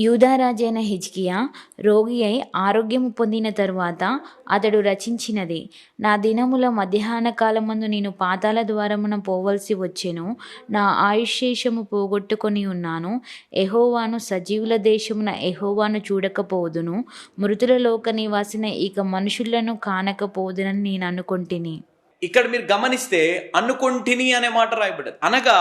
యూదారాజైన హిజ్కియా రోగి అయి ఆరోగ్యము పొందిన తరువాత అతడు రచించినది నా దినముల మధ్యాహ్న కాలమందు నేను పాతాల ద్వారమున పోవలసి వచ్చెను. నా ఆయుశేషము పోగొట్టుకొని ఉన్నాను. ఎహోవాను సజీవుల దేశమున ఎహోవాను చూడకపోదును. మృతుల లోక నివాసిన ఇక మనుషులను కానకపోదునని నేను అనుకొంటిని. ఇక్కడ మీరు గమనిస్తే అనుకొంటిని అనే మాట రాయబడ్డది. అనగా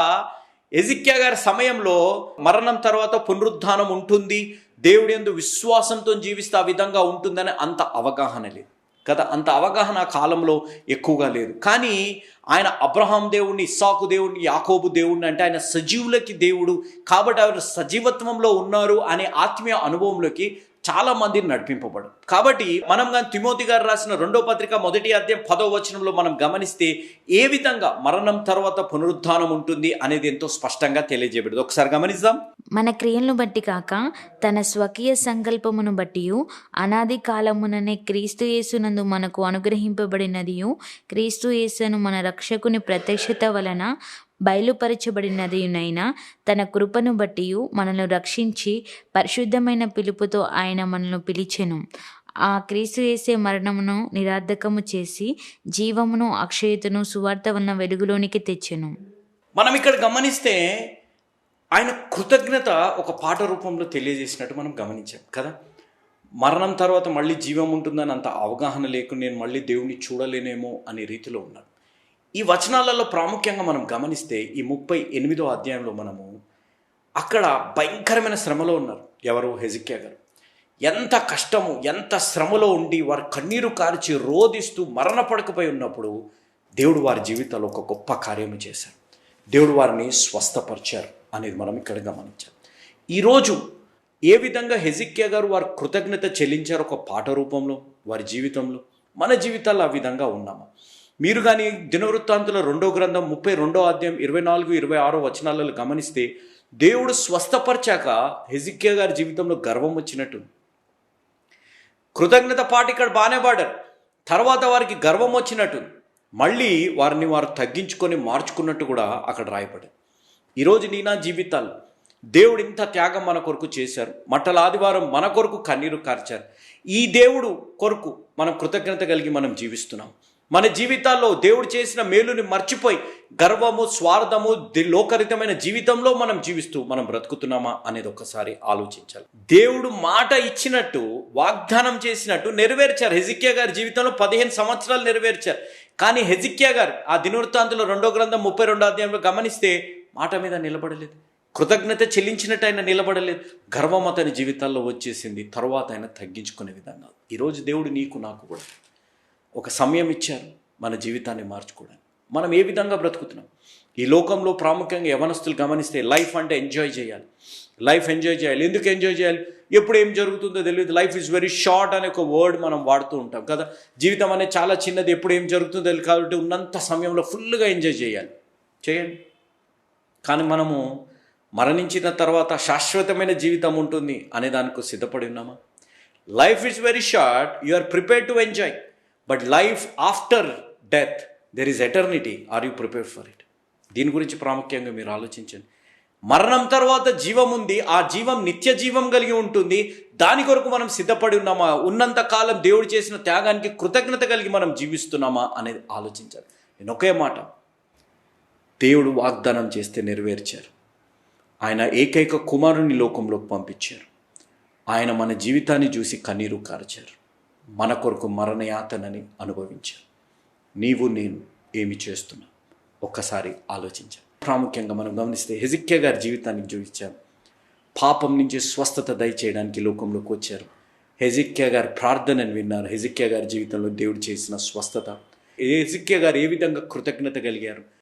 ఎజిక్యా గారి సమయంలో మరణం తర్వాత పునరుద్ధానం ఉంటుంది. దేవుడి ఎందు విశ్వాసంతో జీవిస్తే ఆ విధంగా ఉంటుందని అంత అవగాహన లేదు. కదా అంత అవగాహన ఆ కాలంలో ఎక్కువగా లేదు. కానీ ఆయన అబ్రహాం దేవుణ్ణి ఇస్సాకు దేవుణ్ణి యాకోబు దేవుణ్ణి అంటే ఆయన సజీవులకి దేవుడు. కాబట్టి ఆయన సజీవత్వంలో ఉన్నారు అనే ఆత్మీయ అనుభవంలోకి చాలా మందిని నడిపింపబడు కాబట్టి మనం కానీ తిమోతి గారు రాసిన రెండో పత్రిక మొదటి అధ్యాయం పదో వచనంలో మనం గమనిస్తే ఏ విధంగా మరణం తర్వాత పునరుద్ధానం ఉంటుంది అనేది ఎంతో స్పష్టంగా తెలియజేయబడింది. ఒకసారి గమనిద్దాం. మన క్రియలను బట్టి కాక తన స్వకీయ సంకల్పమును బట్టి అనాది కాలముననే క్రీస్తు యేసునందు మనకు అనుగ్రహింపబడినది క్రీస్తు యేసును మన రక్షకుని ప్రత్యక్షత వలన బయలుపరచబడినదినైనా తన కృపను బట్టి మనల్ని రక్షించి పరిశుద్ధమైన పిలుపుతో ఆయన మనల్ని పిలిచెను. ఆ క్రీస్తు చేసే మరణమును నిరాధకము చేసి జీవమును అక్షయతను సువార్త వలన వెలుగులోనికి తెచ్చెను. మనం ఇక్కడ గమనిస్తే ఆయన కృతజ్ఞత ఒక పాట రూపంలో తెలియజేసినట్టు మనం గమనించాం కదా? మరణం తర్వాత మళ్ళీ జీవం ఉంటుందని అంత అవగాహన లేకుండా నేను మళ్ళీ దేవుణ్ణి చూడలేనేమో అనే రీతిలో ఉన్నాను ఈ వచనాలలో ప్రాముఖ్యంగా మనం గమనిస్తే ఈ ముప్పై ఎనిమిదో అధ్యాయంలో మనము అక్కడ భయంకరమైన శ్రమలో ఉన్నారు. ఎవరు? హెజిక్యా గారు. ఎంత కష్టము ఎంత శ్రమలో ఉండి వారు కన్నీరు కార్చి రోధిస్తూ మరణ పడకపోయి ఉన్నప్పుడు దేవుడు వారి జీవితంలో ఒక గొప్ప కార్యము చేశారు. దేవుడు వారిని స్వస్థపరిచారు అనేది మనం ఇక్కడ గమనించాం. ఈరోజు ఏ విధంగా హెజిక్యా గారు వారు కృతజ్ఞత చెల్లించారు ఒక పాట రూపంలో వారి జీవితంలో? మన జీవితాల్లో ఆ విధంగా ఉన్నామా? మీరు కానీ దినవృత్తాంతుల రెండో గ్రంథం ముప్పై రెండో అధ్యాయం ఇరవై నాలుగు ఇరవై ఆరో వచనాలలో గమనిస్తే దేవుడు స్వస్థపరిచాక హెజిక్యా గారి జీవితంలో గర్వం వచ్చినట్టు కృతజ్ఞత పాట ఇక్కడ బాగానే పాడారు. తర్వాత వారికి గర్వం వచ్చినట్టు మళ్ళీ వారిని వారు తగ్గించుకొని మార్చుకున్నట్టు కూడా అక్కడ రాయబడింది. ఈరోజు నీ నా జీవితాలు దేవుడు ఇంత త్యాగం మన కొరకు చేశారు. మట్టల ఆదివారం మన కొరకు కన్నీరు కార్చారు. ఈ దేవుడు కొరకు మనం కృతజ్ఞత కలిగి మనం జీవిస్తున్నాం. మన జీవితాల్లో దేవుడు చేసిన మేలుని మర్చిపోయి గర్వము స్వార్థము లోకరితమైన జీవితంలో మనం జీవిస్తూ మనం బ్రతుకుతున్నామా అనేది ఒకసారి ఆలోచించాలి. దేవుడు మాట ఇచ్చినట్టు వాగ్దానం చేసినట్టు నెరవేర్చారు. హెజిక్యా గారి జీవితంలో పదిహేను సంవత్సరాలు నెరవేర్చారు. కానీ హెజిక్యా గారు ఆ దినవృత్తాంతంలో రెండో గ్రంథం ముప్పై రెండో అధ్యాయంలో గమనిస్తే మాట మీద నిలబడలేదు. కృతజ్ఞత చెల్లించినట్టు ఆయన నిలబడలేదు. గర్వం అతని జీవితాల్లో వచ్చేసింది. తర్వాత ఆయన తగ్గించుకునే విధంగా. ఈరోజు దేవుడు నీకు నాకు కూడా ఒక సమయం ఇచ్చారు మన జీవితాన్ని మార్చుకోవడానికి. మనం ఏ విధంగా బ్రతుకుతున్నాం? ఈ లోకంలో ప్రాముఖ్యంగా యవనస్తులు గమనిస్తే లైఫ్ అంటే ఎంజాయ్ చేయాలి. లైఫ్ ఎంజాయ్ చేయాలి. ఎందుకు ఎంజాయ్ చేయాలి? ఎప్పుడు ఏం జరుగుతుందో తెలియదు. లైఫ్ ఇస్ వెరీ షార్ట్ అనే ఒక వర్డ్ మనం వాడుతూ ఉంటాం కదా. జీవితం అనేది చాలా చిన్నది. ఎప్పుడు ఏం జరుగుతుందో తెలియదు కాబట్టి ఉన్నంత సమయంలో ఫుల్గా ఎంజాయ్ చేయాలి. చేయండి. కానీ మనము మరణించిన తర్వాత శాశ్వతమైన జీవితం ఉంటుంది అనే దానికి సిద్ధపడి ఉన్నామా? Life is very short. You are prepare to enjoy. But life after death there is eternity are you prepare for it దీని గురించి ప్రాముఖ్యంగా మీరు ఆలోచించండి. మరణం తర్వాత జీవం ఉంది. ఆ జీవం నిత్య జీవం కలిగి ఉంటుంది. దాని కొరకు మనం సిద్ధపడి ఉన్నామా? ఉన్నంత కాలం దేవుడు చేసిన త్యాగానికి కృతజ్ఞత కలిగి మనం జీవిస్తున్నామా? అనేది ఆలోచించాలి. నేను ఒకే మాట. దేవుడు వాగ్దానం చేస్తే నెరవేర్చారు. ఆయన ఏకైక కుమారుని లోకంలోకి పంపించారు. ఆయన మన జీవితాన్ని చూసి కన్నీరు కార్చారు. మన కొరకు మరణయాతనని అనుభవించారు నీవు నేను ఏమి చేస్తున్నా? ఒక్కసారి ఆలోచించాను ప్రాముఖ్యంగా మనం గమనిస్తే హెజిక్య గారి జీవితాన్ని చూపించాం. పాపం నుంచి స్వస్థత దయచేయడానికి లోకంలోకి వచ్చారు. హెజిక్య గారి ప్రార్థనని విన్నారు. హెజిక్య గారి జీవితంలో దేవుడు చేసిన స్వస్థత. హెజిక్య గారు ఏ విధంగా కృతజ్ఞత కలిగారు?